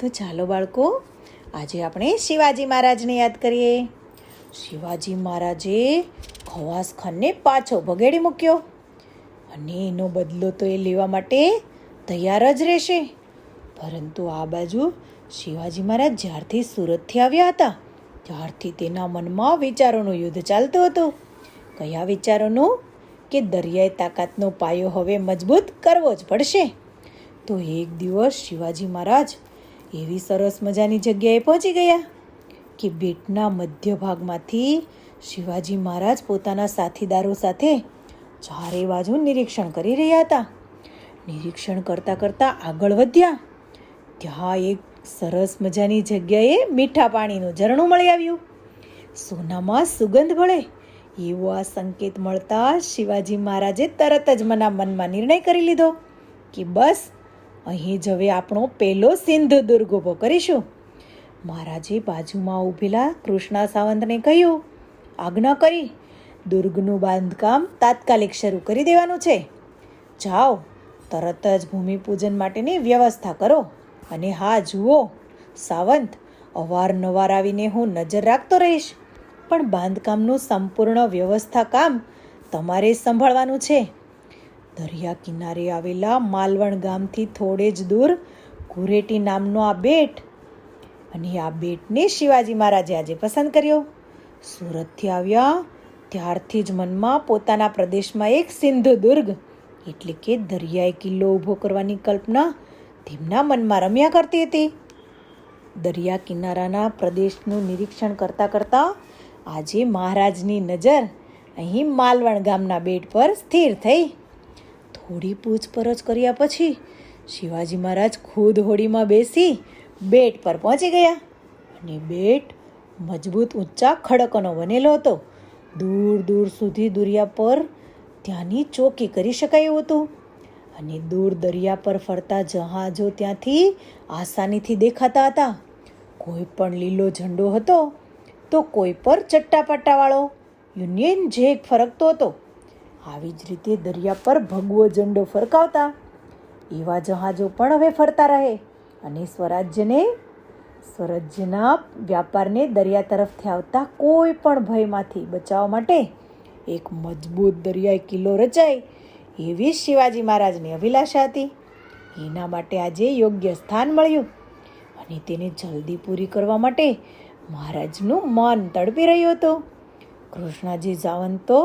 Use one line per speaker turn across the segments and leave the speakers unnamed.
તો ચાલો બાળકો, આજે આપણે શિવાજી મહારાજને યાદ કરીએ. શિવાજી મહારાજે ખવાસ ખાનને પાછો ભગેડી મૂક્યો અને એનો બદલો તો એ લેવા માટે તૈયાર જ રહેશે. પરંતુ આ બાજુ શિવાજી મહારાજ જ્યારથી સુરતથી આવ્યા હતા, ત્યારથી તેના મનમાં વિચારોનું યુદ્ધ ચાલતું હતું. કયા વિચારોનું? કે દરિયાઈ તાકાતનો પાયો હવે મજબૂત કરવો જ પડશે. તો એક દિવસ શિવાજી મહારાજ એવી સરસ મજાની જગ્યાએ પહોંચી ગયા કે બેટના મધ્ય ભાગમાંથી શિવાજી મહારાજ પોતાના સાથીદારો સાથે ચારે બાજુ નિરીક્ષણ કરી રહ્યા હતા. નિરીક્ષણ કરતાં કરતાં આગળ વધ્યા. ત્યાં એક સરસ મજાની જગ્યાએ મીઠા પાણીનું ઝરણું મળી આવ્યું. સોનામાં સુગંધ ભળે એવો આ સંકેત મળતા શિવાજી મહારાજે તરત જ મના મનમાં નિર્ણય કરી લીધો કે બસ અહીં જ હવે આપણો પહેલો સિંધ દુર્ગ ઊભો કરીશું. મહારાજે બાજુમાં ઊભેલા કૃષ્ણા સાવંતને કહ્યું, આજ્ઞા કરી, દુર્ગનું બાંધકામ તાત્કાલિક શરૂ કરી દેવાનું છે. જાઓ, તરત જ ભૂમિપૂજન માટેની વ્યવસ્થા કરો અને હા, જુઓ, સાવંત, અવારનવાર આવીને હું નજર રાખતો રહીશ. પણ બાંધકામનું સંપૂર્ણ વ્યવસ્થા કામ તમારે સંભાળવાનું છે. દરિયા કિનારે આવેલા માલવણ ગામથી થોડે જ દૂર ઘુરેટી નામનો આ બેટ. અને આ બેટને શિવાજી મહારાજે આજે પસંદ કર્યો. સુરતથી આવ્યા ત્યારથી જ મનમાં પોતાના પ્રદેશમાં એક સિંધુ દુર્ગ એટલે કે દરિયાઈ કિલ્લો ઊભો કરવાની કલ્પના તેમના મનમાં રમ્યા કરતી હતી. દરિયા કિનારાના પ્રદેશનું નિરીક્ષણ કરતાં કરતાં આજે મહારાજની નજર અહીં માલવણ ગામના બેટ પર સ્થિર થઈ. થોડી પૂછપરછ કર્યા પછી શિવાજી મહારાજ ખુદ હોડીમાં બેસી બેટ પર પહોંચી ગયા અને બેટ મજબૂત ઊંચા ખડકનો બનેલો હતો. દૂર દૂર સુધી દુરિયા પર ત્યાંની ચોકી કરી શકાય એવું હતું અને દૂર દરિયા પર ફરતા જહાજો ત્યાંથી આસાનીથી દેખાતા હતા. કોઈ પણ લીલો ઝંડો હતો તો કોઈ પર ચટ્ટાપટ્ટાવાળો. યુનિયન જેક ફરકતો હતો. આવી જ રીતે દરિયા પર ભગવો ઝંડો ફરકાવતા. એવા જહાજો પણ હવે ફરતા રહે અને સ્વરાજ્યને, સ્વરાજ્યના વ્યાપારને દરિયા તરફથી આવતા કોઈ પણ ભયમાંથી બચાવવા માટે એક મજબૂત દરિયાઈ કિલ્લો રચાય એવી શિવાજી મહારાજની અભિલાષા હતી. એના માટે આજે યોગ્ય સ્થાન મળ્યું અને તેને જલ્દી પૂરી કરવા માટે મહારાજનું મન તડપી રહ્યું હતું. કૃષ્ણાજી સાવંત તો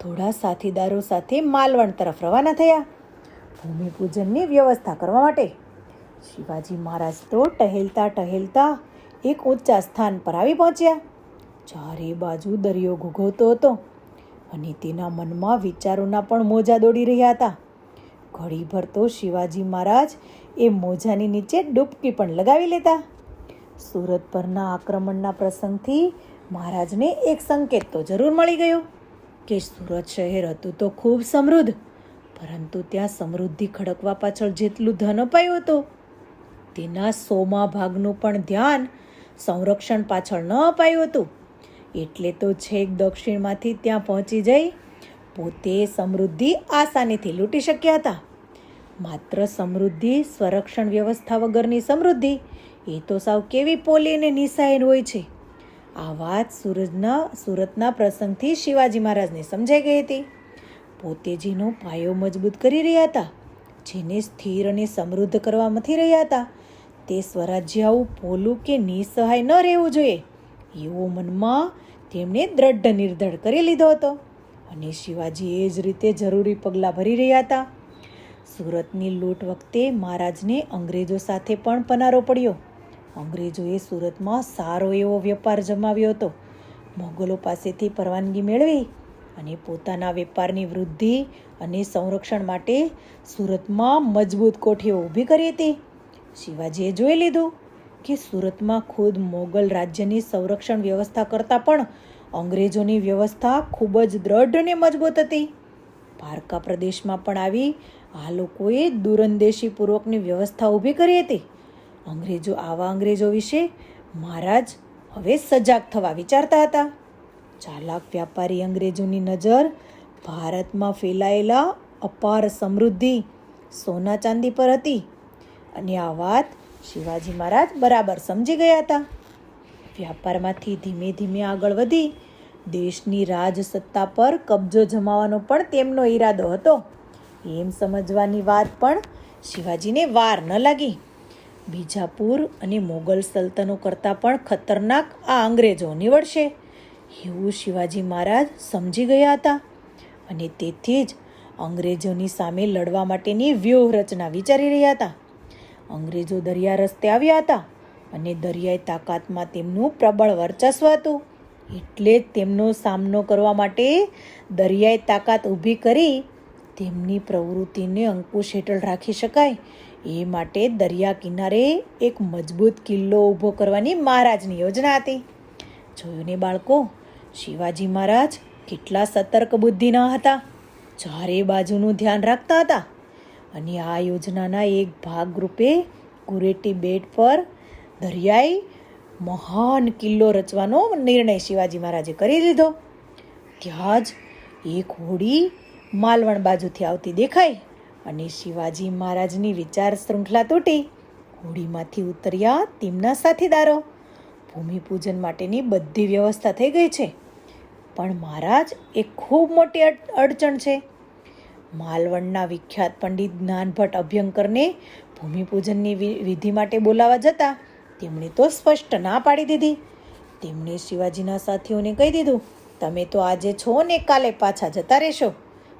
થોડા સાથીદારો સાથે માલવણ તરફ રવાના થયા. ભૂમિપૂજનની વ્યવસ્થા કરવા માટે. શિવાજી મહારાજ તો ટહેલતા ટહેલતા એક ઊંચા સ્થાન પર આવી પહોંચ્યા. ચારે બાજુ દરિયો ઘૂઘવતો હતો અને તેના મનમાં વિચારોના પણ મોજા દોડી રહ્યા હતા. ઘડીભર તો શિવાજી મહારાજ એ મોજાની નીચે ડૂબકી પણ લગાવી લેતા. સુરત પરના આક્રમણના પ્રસંગથી મહારાજને એક સંકેત તો જરૂર મળી ગયો. કે સુરત શહેર હતું તો ખૂબ સમૃદ્ધ, પરંતુ ત્યાં સમૃદ્ધિ ખડકવા પાછળ જેટલું ધન અપાયું હતું, તેના સોમા ભાગનું પણ ધ્યાન સંરક્ષણ પાછળ ન અપાયું હતું. એટલે તો છેક દક્ષિણમાંથી ત્યાં પહોંચી જઈ પોતે સમૃદ્ધિ આસાનીથી લૂંટી શક્યા હતા. માત્ર સમૃદ્ધિ, સંરક્ષણ વ્યવસ્થા વગરની સમૃદ્ધિ, એ તો સાવ કેવી પોલી અને નિશાયન હોય છે. આ વાત સુરજના, સુરતના પ્રસંગથી શિવાજી મહારાજને સમજાઈ ગઈ હતી. પોતે જેનો પાયો મજબૂત કરી રહ્યા હતા, જેને સ્થિર અને સમૃદ્ધ કરવા મથી રહ્યા હતા, તે સ્વરાજ્ય આવું પોલું કે નિસહાય ન રહેવું જોઈએ, એવો મનમાં તેમણે દ્રઢ નિર્ધડ કરી લીધો હતો. અને શિવાજી એ જ રીતે જરૂરી પગલાં ભરી રહ્યા હતા. સુરતની લૂંટ વખતે મહારાજને અંગ્રેજો સાથે પણ પનારો પડ્યો. અંગ્રેજોએ સુરતમાં સારો એવો વેપાર જમાવ્યો હતો. મોગલો પાસેથી પરવાનગી મેળવી અને પોતાના વેપારની વૃદ્ધિ અને સંરક્ષણ માટે સુરતમાં મજબૂત કોઠીઓ ઊભી કરી હતી. શિવાજીએ જોઈ લીધું કે સુરતમાં ખુદ મોગલ રાજ્યની સંરક્ષણ વ્યવસ્થા કરતાં પણ અંગ્રેજોની વ્યવસ્થા ખૂબ જ દ્રઢ અને મજબૂત હતી. પારકા પ્રદેશમાં પણ આવી આ લોકોએ દૂરંદેશીપૂર્વકની વ્યવસ્થા ઊભી કરી હતી. અંગ્રેજો, આવા અંગ્રેજો વિશે મહારાજ હવે સજાગ થવા વિચારતા હતા. ચાલાક વ્યાપારી અંગ્રેજોની નજર ભારતમાં ફેલાયેલા અપાર સમૃદ્ધિ સોના ચાંદી પર હતી અને આ વાત શિવાજી મહારાજ બરાબર સમજી ગયા હતા. વ્યાપારમાંથી ધીમે ધીમે આગળ વધી દેશની રાજસત્તા પર કબજો જમાવવાનો પણ તેમનો ઈરાદો હતો. એમ સમજવાની વાત પણ શિવાજીને વાર ન લાગી. બીજાપુર અને મોગલ સલ્તનો કરતાં પણ ખતરનાક આ અંગ્રેજો નીવડશે, એવું શિવાજી મહારાજ સમજી ગયા હતા. અને તેથી જ અંગ્રેજોની સામે લડવા માટેની વ્યૂહરચના વિચારી રહ્યા હતા. અંગ્રેજો દરિયા રસ્તે આવ્યા હતા અને દરિયાઈ તાકાતમાં તેમનું પ્રબળ વર્ચસ્વ હતું. એટલે જ તેમનો સામનો કરવા માટે દરિયાઈ તાકાત ઊભી કરી તેમની પ્રવૃત્તિને અંકુશ હેઠળ રાખી શકાય એ માટે દરિયા કિનારે એક મજબૂત કિલ્લો ઊભો કરવાની મહારાજની યોજના હતી. જોયું ને બાળકો, શિવાજી મહારાજ કેટલા સતર્ક બુદ્ધિના હતા. ચારે બાજુનું ધ્યાન રાખતા હતા. અને આ યોજનાના એક ભાગરૂપે કુરેટી બેટ પર દરિયાઈ મહાન કિલ્લો રચવાનો નિર્ણય શિવાજી મહારાજે કરી લીધો ત્યાં જ એક હોડી માલવણ બાજુથી આવતી દેખાઈ. અને શિવાજી મહારાજની વિચાર શૃંખલા તૂટી. હોડીમાંથી ઉતર્યા તેમના સાથીદારો ભૂમિપૂજન માટેની બધી વ્યવસ્થા થઈ ગઈ છે. પણ મહારાજ, એ ખૂબ મોટી અડ- અડચણ છે. માલવણના વિખ્યાત પંડિત જ્ઞાનભટ્ટ અભ્યંકરને ભૂમિપૂજનની વિધિ માટે બોલાવવા જતા તેમણે તો સ્પષ્ટ ના પાડી દીધી. તેમણે શિવાજીના સાથીઓને કહી દીધું, તમે તો આજે છો ને કાલે પાછા જતા રહેશો.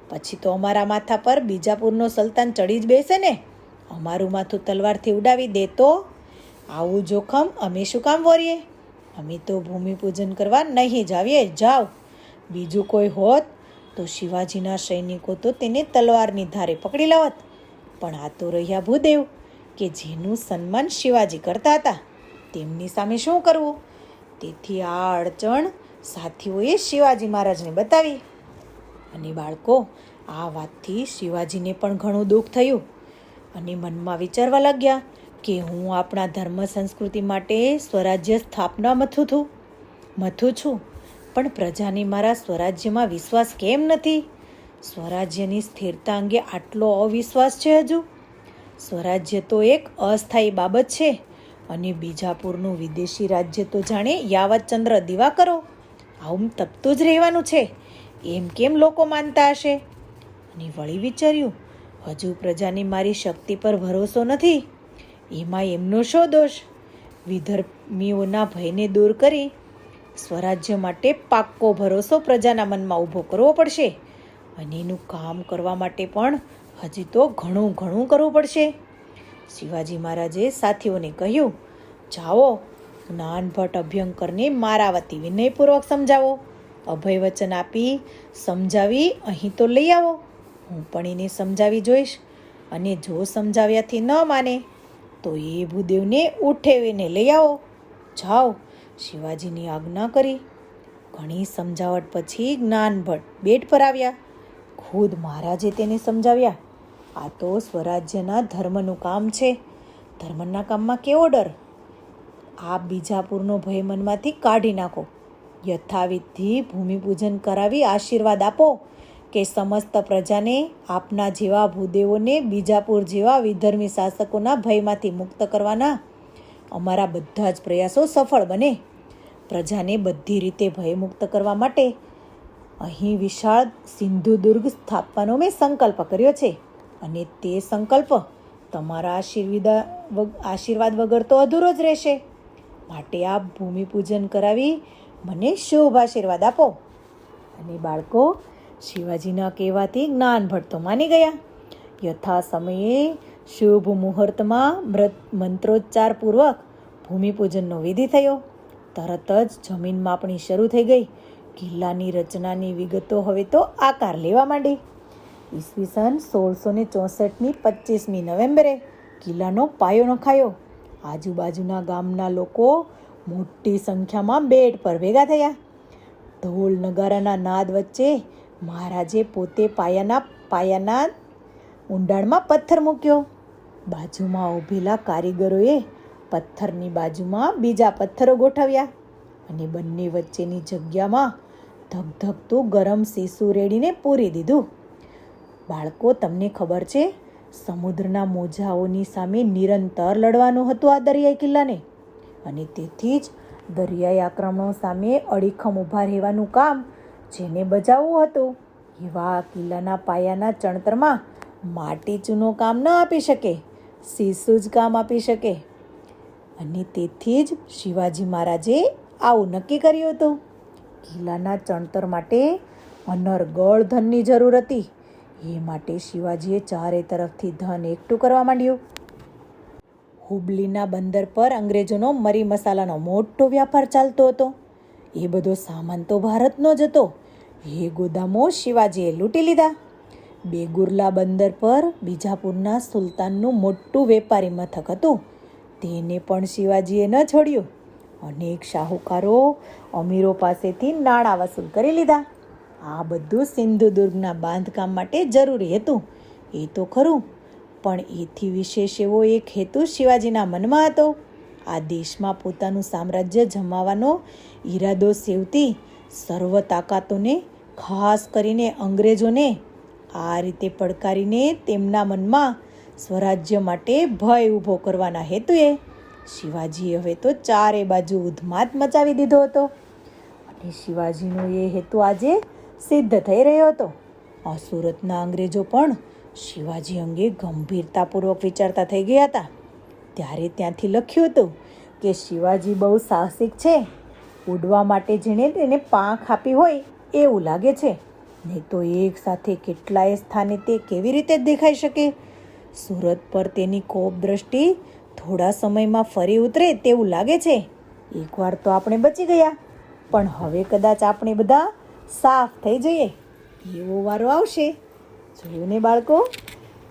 પછી તો અમારા માથા પર બીજાપુરનો સલ્તાન ચડી જ બેસે ને. અમારું માથું તલવારથી ઉડાવી દે તો આવું જોખમ અમે શું કામ વોરીએ? અમે તો ભૂમિપૂજન કરવા નહીં જ આવીએ જાઓ બીજું કોઈ હોત તો શિવાજીના સૈનિકો તો તેને તલવારની ધારે પકડી લાવત. પણ આ તો રહ્યા ભૂદેવ, કે જેનું સન્માન શિવાજી કરતા હતા. તેમની સામે શું કરવું? તેથી આ અડચણ સાથીઓએ શિવાજી મહારાજને બતાવી. અને બાળકો, આ વાતથી શિવાજીને પણ ઘણું દુઃખ થયું. અને મનમાં વિચારવા લાગ્યા કે હું આપણા ધર્મ સંસ્કૃતિ માટે સ્વરાજ્ય સ્થાપના મથું છું મથું છું, પણ પ્રજાને મારા સ્વરાજ્યમાં વિશ્વાસ કેમ નથી? સ્વરાજ્યની સ્થિરતા અંગે આટલો અવિશ્વાસ છે હજુ? સ્વરાજ્ય તો એક અસ્થાયી બાબત છે, અને બીજાપુરનું વિદેશી રાજ્ય તો જાણે યાવતચંદ્ર દીવા કરો. આવું તપતું જ રહેવાનું છે. એમ કેમ લોકો માનતા હશે? અને વળી વિચાર્યું, હજુ પ્રજાની મારી શક્તિ પર ભરોસો નથી. એમાં એમનો શો દોષ? વિધર્મીઓના ભયને દૂર કરી સ્વરાજ્ય માટે પાક્કો ભરોસો પ્રજાના મનમાં ઊભો કરવો પડશે. અને એનું કામ કરવા માટે પણ હજી તો ઘણું ઘણું કરવું પડશે. શિવાજી મહારાજે સાથીઓને કહ્યું, જાઓ જ્ઞાનભટ્ટ અભ્યંકરને મારા વતી વિનયપૂર્વક સમજાવો. અભય વચન આપી, સમજાવી, અહીં તો લઈ આવો. હું પણ એને સમજાવી જોઈશ. અને જો સમજાવ્યાથી ન માને, તો એ ભૂદેવને ઉઠેવીને લઈ આવો. જાઓ, શિવાજીની આજ્ઞા કરી. ઘણી સમજાવટ પછી જ્ઞાનભટ્ટ બેટ પર આવ્યા. ખુદ મહારાજે તેને સમજાવ્યા. આ તો સ્વરાજ્યના ધર્મનું કામ છે. ધર્મના કામમાં કેવો ડર? આ બીજાપુરનો ભય મનમાંથી કાઢી નાખો. યથાવિધિ ભૂમિપૂજન કરાવી આશીર્વાદ આપો કે સમસ્ત પ્રજાને આપના જેવા ભૂદેવોને બીજાપુર જેવા વિધર્મી શાસકોના ભયમાંથી મુક્ત કરવાના અમારા બધા જ પ્રયાસો સફળ બને. પ્રજાને બધી રીતે ભયમુક્ત કરવા માટે અહીં વિશાળ સિંધુદુર્ગ સ્થાપવાનો મેં સંકલ્પ કર્યો છે અને તે સંકલ્પ તમારા આશીર્વાદ આશીર્વાદ વગર તો અધૂરો જ રહેશે. માટે આ ભૂમિપૂજન કરાવી મને શુભ આશીર્વાદ આપો. અને બાળકો, શિવાજીના કહેવાથી જ્ઞાનભટ્ટ તો માની ગયા. યથા સમયે શુભ મુહૂર્તમાં મૃત મંત્રોચ્ચારપૂર્વક ભૂમિપૂજનનો વિધિ થયો. તરત જ જમીન માપણી શરૂ થઈ ગઈ. કિલ્લાની રચનાની વિગતો હવે તો આકાર લેવા માંડી. ઈસવીસન સોળસો ને ચોસઠની પચીસમી નવેમ્બરે કિલ્લાનો પાયો નખાયો. આજુબાજુના ગામના લોકો મોટી સંખ્યામાં બેડ પર ભેગા થયા. ઢોલ નગારાના નાદ વચ્ચે મહારાજે પોતે પાયાના પાયાના ઊંડાણમાં પથ્થર મૂક્યો. બાજુમાં ઊભેલા કારીગરોએ પથ્થરની બાજુમાં બીજા પથ્થરો ગોઠવ્યા અને બંને વચ્ચેની જગ્યામાં ધબધબતું ગરમ સીસું રેડીને પૂરી દીધું. બાળકો, તમને ખબર છે, સમુદ્રના મોજાઓની સામે નિરંતર લડવાનું હતું આ દરિયાઈ કિલ્લાને. અને તેથી જ દરિયાઈ આક્રમણો સામે અડીખમ ઊભા રહેવાનું કામ જેને બજાવવું હતું. એવા કિલ્લાના પાયાના ચણતરમાં માટી ચૂનો કામ ન આપી શકે સીસું જ કામ આપી શકે. અને તેથી જ શિવાજી મહારાજે આવું નક્કી કર્યું હતું. કિલ્લાના ચણતર માટે અનર્ગળ ધનની જરૂર હતી. એ માટે શિવાજીએ ચારે તરફથી ધન એકઠું કરવા માંડ્યું. હુબલીના બંદર પર અંગ્રેજોનો મરી મસાલાનો મોટો વ્યાપાર ચાલતો હતો. એ બધો સામાન તો ભારતનો જ હતો. એ ગોદામો શિવાજીએ લૂંટી લીધા. બેગુરલા બંદર પર બીજાપુરના સુલતાનનું મોટું વેપારી મથક હતું. તેને પણ શિવાજીએ ન છોડ્યું. અનેક શાહુકારો અમીરો પાસેથી નાણાં વસૂલ કરી લીધા. આ બધું સિંધુદુર્ગના બાંધકામ માટે જરૂરી હતું. એ તો ખરું પણ એથી વિશેષ એવો એક હેતુ શિવાજીના મનમાં હતો. આ દેશમાં પોતાનું સામ્રાજ્ય જમાવવાનો ઈરાદો સેવતી સર્વ તાકાતોને, ખાસ કરીને અંગ્રેજોને, આ રીતે પડકારીને તેમના મનમાં સ્વરાજ્ય માટે ભય ઊભો કરવાના હેતુએ શિવાજીએ હવે તો ચારે બાજુ ઉધમાત મચાવી દીધો હતો. અને શિવાજીનો એ હેતુ આજે સિદ્ધ થઈ રહ્યો હતો. આ સુરતના અંગ્રેજો પણ શિવાજી અંગે ગંભીરતાપૂર્વક વિચારતા થઈ ગયા હતા. ત્યારે ત્યાંથી લખ્યું હતું કે, શિવાજી બહુ સાહસિક છે. ઉડવા માટે જેણે તેને પાંખ આપી હોય એવું લાગે છે. નહીં તો એક સાથે કેટલાય સ્થાને તે કેવી રીતે દેખાઈ શકે? સુરત પર તેની કોપ દ્રષ્ટિ થોડા સમયમાં ફરી ઉતરે તેવું લાગે છે. એકવાર તો આપણે બચી ગયા. પણ હવે કદાચ આપણે બધા સાફ થઈ જઈએ. એવો વારો આવશે. જોયું ને બાળકો?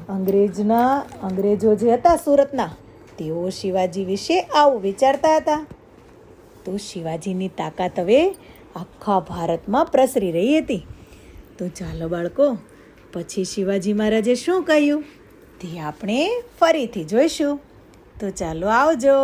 અંગ્રેજના, અંગ્રેજો જે હતા સુરતના, તેઓ શિવાજી વિશે આવું વિચારતા હતા. તો શિવાજીની તાકાત હવે આખા ભારતમાં પ્રસરી રહી હતી. તો ચાલો બાળકો, પછી શિવાજી મહારાજે શું કહ્યું? તે આપણે ફરીથી જોઈશું. તો ચાલો આવજો.